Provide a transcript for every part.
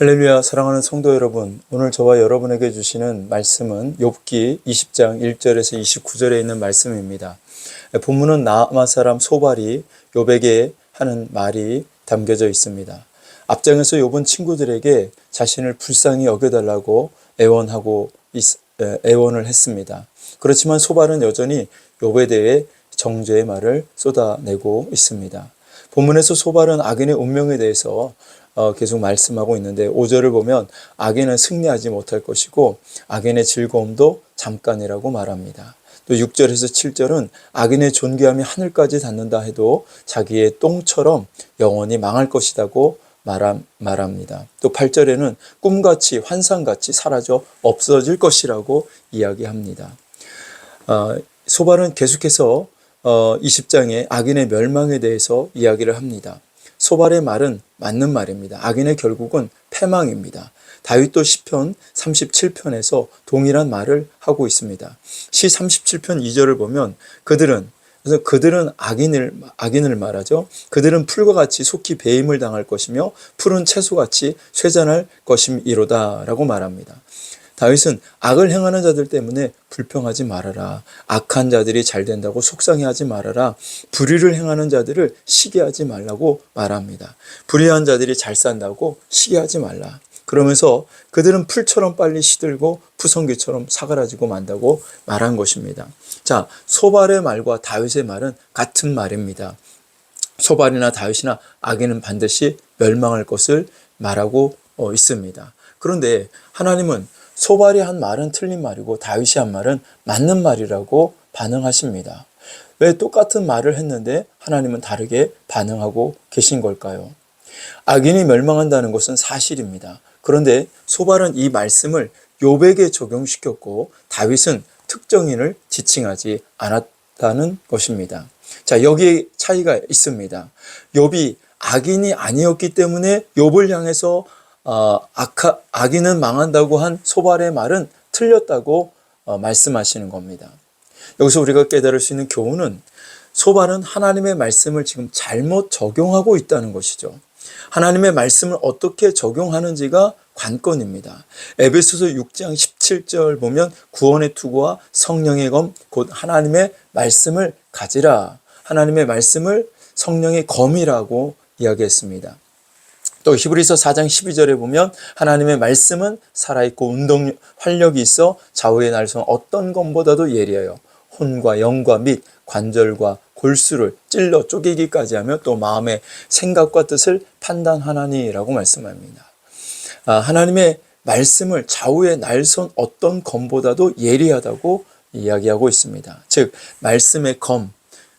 할렐루야 사랑하는 성도 여러분 오늘 저와 여러분에게 주시는 말씀은 욥기 20장 1절에서 29절에 있는 말씀입니다. 본문은 나아마 사람 소발이 욥에게 하는 말이 담겨져 있습니다. 앞장에서 욥은 친구들에게 자신을 불쌍히 여겨달라고 애원하고 애원을 했습니다. 그렇지만 소발은 여전히 욥에 대해 정죄의 말을 쏟아내고 있습니다. 본문에서 소발은 악인의 운명에 대해서 어, 계속 말씀하고 있는데 5절을 보면 악인은 승리하지 못할 것이고 악인의 즐거움도 잠깐이라고 말합니다. 또 6절에서 7절은 악인의 존귀함이 하늘까지 닿는다 해도 자기의 똥처럼 영원히 망할 것이라고 말합니다. 또 8절에는 꿈같이 환상같이 사라져 없어질 것이라고 이야기합니다. 어, 소발은 계속해서 어, 20장에 악인의 멸망에 대해서 이야기를 합니다. 소발의 말은 맞는 말입니다. 악인의 결국은 패망입니다. 다윗도 시편 37편에서 동일한 말을 하고 있습니다. 시 37편 2절을 보면 그들은 그래서 그들은 악인을 악인을 말하죠. 그들은 풀과 같이 속히 배임을 당할 것이며 푸른 채소같이 쇠잔할 것임이로다라고 말합니다. 다윗은 악을 행하는 자들 때문에 불평하지 말아라. 악한 자들이 잘 된다고 속상해하지 말아라. 불의를 행하는 자들을 시기하지 말라고 말합니다. 불의한 자들이 잘 산다고 시기하지 말라. 그러면서 그들은 풀처럼 빨리 시들고 푸성기처럼 사그라지고 만다고 말한 것입니다. 자, 소발의 말과 다윗의 말은 같은 말입니다. 소발이나 다윗이나 악인은 반드시 멸망할 것을 말하고 어, 있습니다. 그런데 하나님은 소발이 한 말은 틀린 말이고 다윗이 한 말은 맞는 말이라고 반응하십니다. 왜 똑같은 말을 했는데 하나님은 다르게 반응하고 계신 걸까요? 악인이 멸망한다는 것은 사실입니다. 그런데 소발은 이 말씀을 욥에게 적용시켰고 다윗은 특정인을 지칭하지 않았다는 것입니다. 자, 여기에 차이가 있습니다. 욥이 악인이 아니었기 때문에 욥을 향해서 어, 악하, 악인은 망한다고 한 소발의 말은 틀렸다고 어, 말씀하시는 겁니다. 여기서 우리가 깨달을 수 있는 교훈은 소발은 하나님의 말씀을 지금 잘못 적용하고 있다는 것이죠. 하나님의 말씀을 어떻게 적용하는지가 관건입니다. 에베소서 6장 17절 보면 구원의 투구와 성령의 검 곧 하나님의 말씀을 가지라. 하나님의 말씀을 성령의 검이라고 이야기했습니다. 또 히브리서 4장 12절에 보면 하나님의 말씀은 살아있고 운동 활력이 있어 좌우의 날선 어떤 검보다도 예리하여 혼과 영과 및 관절과 골수를 찔러 쪼개기까지 하며 또 마음의 생각과 뜻을 판단하나니라고 말씀합니다. 아, 하나님의 말씀을 좌우의 날선 어떤 검보다도 예리하다고 이야기하고 있습니다. 즉 말씀의 검,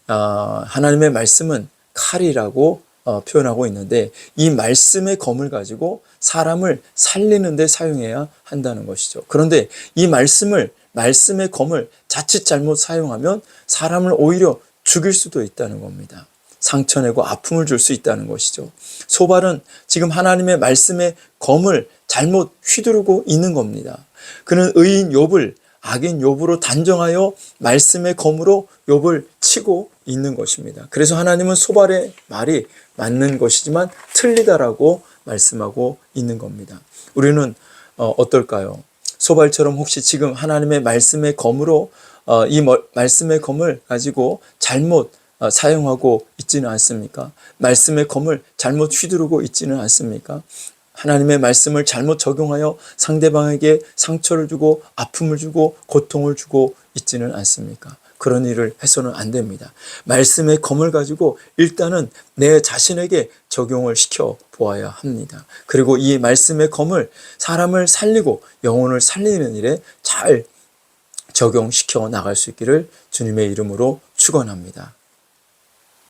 아, 하나님의 말씀은 칼이라고 어, 표현하고 있는데 이 말씀의 검을 가지고 사람을 살리는 데 사용해야 한다는 것이죠. 그런데 이 말씀을 말씀의 검을 자칫 잘못 사용하면 사람을 오히려 죽일 수도 있다는 겁니다. 상처내고 아픔을 줄 수 있다는 것이죠. 소발은 지금 하나님의 말씀의 검을 잘못 휘두르고 있는 겁니다. 그는 의인 욥을 악인 욥으로 단정하여 말씀의 검으로 욥을 치고 있는 것입니다. 그래서 하나님은 소발의 말이 맞는 것이지만 틀리다라고 말씀하고 있는 겁니다. 우리는 어, 어떨까요? 소발처럼 혹시 지금 하나님의 말씀의 검으로 어, 이 멀- 말씀의 검을 가지고 잘못 어, 사용하고 있지는 않습니까? 말씀의 검을 잘못 휘두르고 있지는 않습니까? 하나님의 말씀을 잘못 적용하여 상대방에게 상처를 주고 아픔을 주고 고통을 주고 있지는 않습니까? 그런 일을 해서는 안 됩니다. 말씀의 검을 가지고 일단은 내 자신에게 적용을 시켜 보아야 합니다. 그리고 이 말씀의 검을 사람을 살리고 영혼을 살리는 일에 잘 적용시켜 나갈 수 있기를 주님의 이름으로 축원합니다.